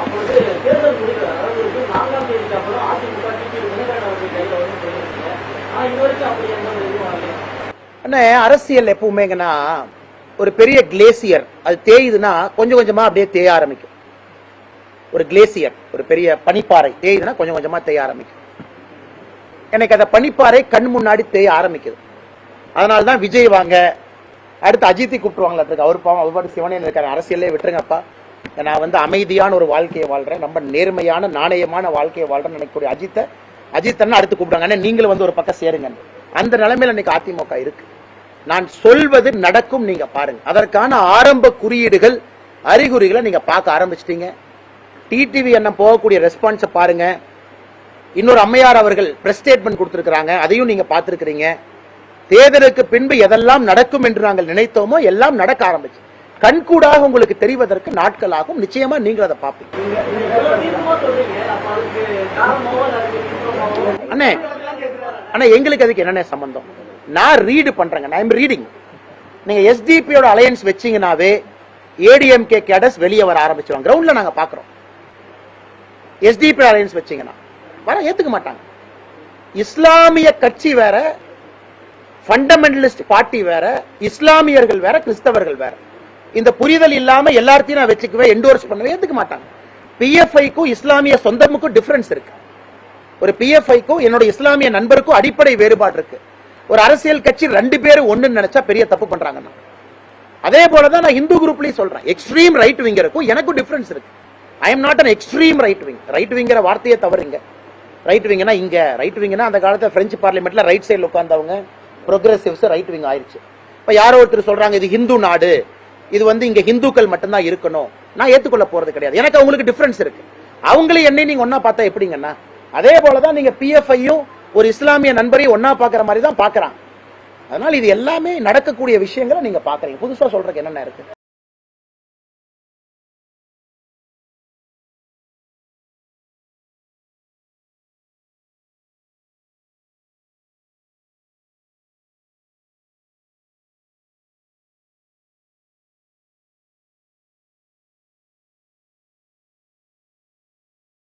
அப்பொழுது தேர்தல் அதாவது நான்காம் தேதிக்கு அப்புறம் அதிமுக தினகரன் அவர்கள் வந்து போயிருக்கீங்க இது வரைக்கும் அப்படி எந்த ஒரு இதுவும் அண்ணே அரசியல் எப்பவுமேங்கன்னா ஒரு பெரிய கிளேசியர் அது தேயுதுன்னா கொஞ்சம் கொஞ்சமா அப்படியே தேய ஆரம்பிக்கும். ஒரு கிளேசியர் ஒரு பெரிய பனிப்பாறை தேயுதுன்னா கொஞ்சம் கொஞ்சமா தேய ஆரம்பிக்கும். எனக்கு அந்த பனிப்பாறை கண் முன்னாடி தேய ஆரம்பிக்குது. அதனால தான் விஜய் வாங்க அடுத்து அஜித்தை கூப்பிட்டுருவாங்களா இருக்கு அவர் பாவம் அவர் பாட்டு சிவனே இருக்காரு அரசியலே விட்டுருங்கப்பா. நான் வந்து அமைதியான ஒரு வாழ்க்கையை வாழ்கிறேன் ரொம்ப நேர்மையான நாணயமான வாழ்க்கையை வாழ்றேன்னு நினைக்கக்கூடிய அஜித்தை அஜித்தன்னு அடுத்து கூப்பிடுறாங்க. ஏன்னா நீங்களும் வந்து ஒரு பக்கம் சேருங்க. அந்த நிலைமையில இன்னைக்கு அதிமுக இருக்கு. நான் சொல்வது நடக்கும் நீங்க பாருங்க. அதற்கான ஆரம்ப குறியீடுகள் அறிகுறிகளை நீங்க பார்க்க ஆரம்பிச்சிட்டீங்க. டிடிவி என்ன போகக்கூடிய ரெஸ்பான்ஸை பாருங்க. இன்னொரு அம்மையார் அவர்கள் பிரஸ் ஸ்டேட்மெண்ட் கொடுத்துருக்குறாங்க. அதையும் நீங்க பார்த்துருக்குறீங்க. தேர்தலுக்கு பின்பு எதெல்லாம் நடக்கும் என்று நாங்கள் நினைத்தோமோ எல்லாம் நடக்க ஆரம்பிச்சு. கண்கூடாக உங்களுக்கு தெரிவதற்கு நாட்கள் ஆகும் நிச்சயமா நீங்கள் அதை பார்ப்பீங்க. நீங்க அண்ணே அண்ணா எங்களுக்கு அதுக்கு என்னென்ன சம்பந்தம்? நான் ரீடு பண்றேங்க. நான் ரீடிங் நீங்க எஸ்டிபியோட அலையன்ஸ் வச்சீங்கன்னாவே ஏடிஎம்கே கேடஸ் வெளியே வர ஆரம்பிச்சிருவாங்க. கிரவுண்ட்ல நாங்க பாக்குறோம் எஸ்டிபி அலையன்ஸ் வச்சீங்கன்னா. வர ஏத்துக்க மாட்டாங்க. இஸ்லாமிய கட்சி வேற ஃபண்டமெண்டலிஸ்ட் பார்ட்டி வேற இஸ்லாமியர்கள் வேற கிறிஸ்தவர்கள் வேற. இந்த புரிதல் இல்லாம எல்லாத்தையும் நான் வச்சுக்குவேன் என்டோர்ஸ் பண்ணவே ஏத்துக்க மாட்டாங்க? பிஎஃப்ஐக்கும் இஸ்லாமிய சொந்தமுக்கும் டிஃபரன்ஸ் இருக்கு. ஒரு பிஎஃப்ஐக்கும் என்னோட இஸ்லாமிய நண்பருக்கும் அடிப்படை வேறுபாடு இருக்கு. ஒரு அரசியல் கட்சி ரெண்டு பேரும் ஒண்ணுன்னு நினைச்சா பெரிய தப்பு பண்றாங்கன்னா. அதே போல தான் நான் இந்து குரூப்லயும் சொல்றேன். எக்ஸ்ட்ரீம் ரைட் விங்கருக்கும் எனக்கும் டிஃபரன்ஸ் இருக்கு. I am not an extreme right wing right விங்கிற வார்த்தையே தவறுங்க ரைட் விங்கன்னா இங்க. ரைட் விங்கன்னா அந்த காலத்தில் பிரெஞ்சு பார்லிமெண்ட்ல ரைட் சைடில் உட்கார்ந்தவங்க. ப்ரோக்ரஸிவ்ஸ் ரைட் விங் ஆயிருச்சு. இப்போ யாரோ ஒருத்தர் சொல்றாங்க இது ஹிந்து நாடு. இது வந்து இங்க ஹிந்துக்கள் மட்டும்தான் இருக்கணும். நான் ஏத்துக்கொள்ள போறது கிடையாது. எனக்கு அவங்களுக்கு டிஃபரன்ஸ் இருக்கு. அவங்களையும் என்னை நீங்க ஒன்னா பார்த்தா எப்படிங்கண்ணா அதே போலதான் நீங்க பிஎஃப்ஐயும் ஒரு இஸ்லாமிய நண்பரையும் ஒன்னா பாக்குற மாதிரி தான் பாக்குறான் அதனால இது எல்லாமே நடக்கக்கூடிய விஷயங்களை நீங்க பாக்குறீங்க புதுசா சொல்றதுக்கு என்னென்ன இருக்கு?